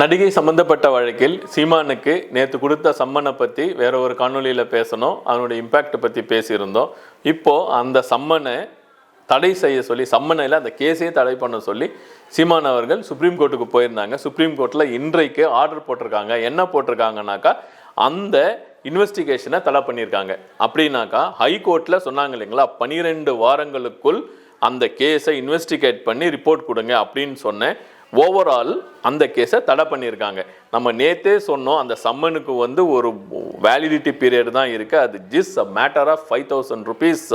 நடிகை சம்பந்தப்பட்ட வழக்கில் சீமானுக்கு நேற்று கொடுத்த சம்மனை பற்றி வேற ஒரு காணொலியில் பேசணும். அதனுடைய இம்பேக்டை பற்றி பேசியிருந்தோம். இப்போது அந்த சம்மனை தடை செய்ய சொல்லி சம்மனையில் அந்த கேஸையே தடை பண்ண சொல்லி சீமான் அவர்கள் சுப்ரீம் கோர்ட்டுக்கு போயிருந்தாங்க. சுப்ரீம் கோர்ட்டில் இன்றைக்கு ஆர்டர் போட்டிருக்காங்க. என்ன போட்டிருக்காங்கனாக்கா அந்த இன்வெஸ்டிகேஷனை தடை பண்ணியிருக்காங்க. அப்படின்னாக்கா ஹைகோர்ட்டில் சொன்னாங்க இல்லைங்களா பனிரெண்டு வாரங்களுக்குள் அந்த கேஸை இன்வெஸ்டிகேட் பண்ணி ரிப்போர்ட் கொடுங்க அப்படின்னு சொன்னேன். ஓவரால் அந்த கேஸை தடை பண்ணியிருக்காங்க. நம்ம நேத்தே சொன்னோம் அந்த சம்மனுக்கு வந்து ஒரு வேலிடிட்டி பீரியட் தான் இருக்குது அது this a matter of five thousand rupees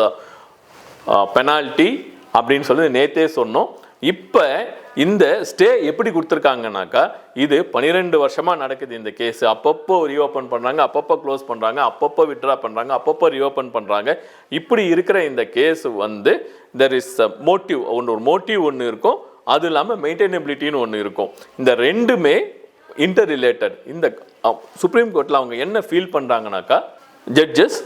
penalty அப்படின்னு சொல்லி நேத்தே சொன்னோம். இப்போ இந்த ஸ்டே எப்படி கொடுத்துருக்காங்கனாக்கா இது பன்னிரெண்டு வருஷமாக நடக்குது இந்த கேஸ் அப்பப்போ ரீஓப்பன் பண்ணுறாங்க அப்பப்போ க்ளோஸ் பண்ணுறாங்க அப்பப்போ விட்ரா பண்ணுறாங்க அப்பப்போ ரீஓப்பன் பண்ணுறாங்க இப்படி இருக்கிற இந்த கேஸ் வந்து தெர் இஸ் மோட்டிவ் ஒன்று ஒரு மோட்டிவ் ஒன்று இருக்கும். அது இல்லாமல் மெயின்டைனபிலிட்டின்னு ஒன்று இருக்கும். இந்த ரெண்டுமே இன்டர் ரிலேட்டட் இந்த சுப்ரீம் கோர்ட்டில் அவங்க என்ன ஃபீல் பண்ணுறாங்கனாக்கா ஜட்ஜஸ்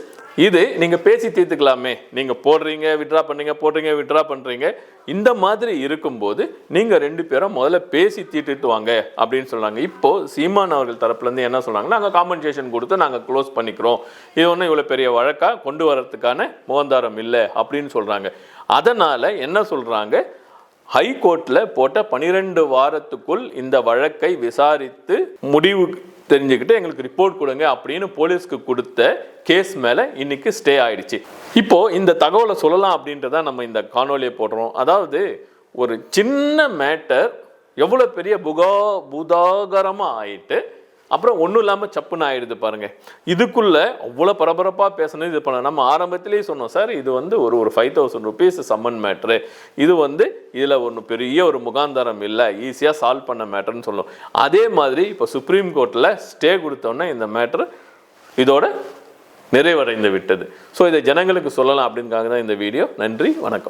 இது நீங்கள் பேசி தீர்த்துக்கலாமே. நீங்கள் போடுறீங்க விட்ரா பண்ணீங்க போடுறீங்க விட்ரா பண்ணுறீங்க இந்த மாதிரி இருக்கும்போது நீங்கள் ரெண்டு பேரும் முதல்ல பேசி தீட்டுட்டு வாங்க அப்படின்னு சொல்கிறாங்க இப்போது சீமான் அவர்கள் தரப்புலேருந்து என்ன சொல்றாங்க நாங்கள் காம்பன்சேஷன் கொடுத்து நாங்கள் க்ளோஸ் பண்ணிக்கிறோம். இது ஒன்றும் இவ்வளோ பெரிய வழக்காக கொண்டு வரதுக்கான முகந்தாரம் இல்லை அப்படின்னு சொல்கிறாங்க அதனால் என்ன சொல்கிறாங்க ஹைகோர்ட்டில் போட்ட பனிரெண்டு வாரத்துக்குள் இந்த வழக்கை விசாரித்து முடிவு தெரிஞ்சுக்கிட்டு எங்களுக்கு ரிப்போர்ட் கொடுங்க அப்படின்னு போலீஸ்க்கு கொடுத்த கேஸ் மேலே இன்னைக்கு ஸ்டே ஆயிடுச்சு. இப்போ இந்த தகவலை சொல்லலாம் அப்படின்றத நம்ம இந்த காணொலியை போடுறோம். அதாவது ஒரு சின்ன மேட்டர் எவ்வளோ பெரிய புகா புதாகரமாக ஆயிட்டு அப்புறம் ஒன்றும் இல்லாமல் சப்புன்னு ஆயிடுது பாருங்கள் இதுக்குள்ளே அவ்வளோ பரபரப்பாக பேசணும் இது பண்ண நம்ம ஆரம்பத்திலேயே சொன்னோம் சார் இது வந்து ஒரு ஒரு five thousand rupees summon matter இது வந்து இதில் ஒன்று பெரிய ஒரு முகாந்தாரம் இல்லை ஈஸியாக சால்வ் பண்ண மேட்டர்னு சொல்லணும் அதே மாதிரி இப்போ சுப்ரீம் கோர்ட்டில் ஸ்டே கொடுத்தோன்னே இந்த மேட்ரு இதோட நிறைவடைந்து விட்டது. ஸோ இதை ஜனங்களுக்கு சொல்லலாம் அப்படின்காக தான் இந்த வீடியோ நன்றி வணக்கம்.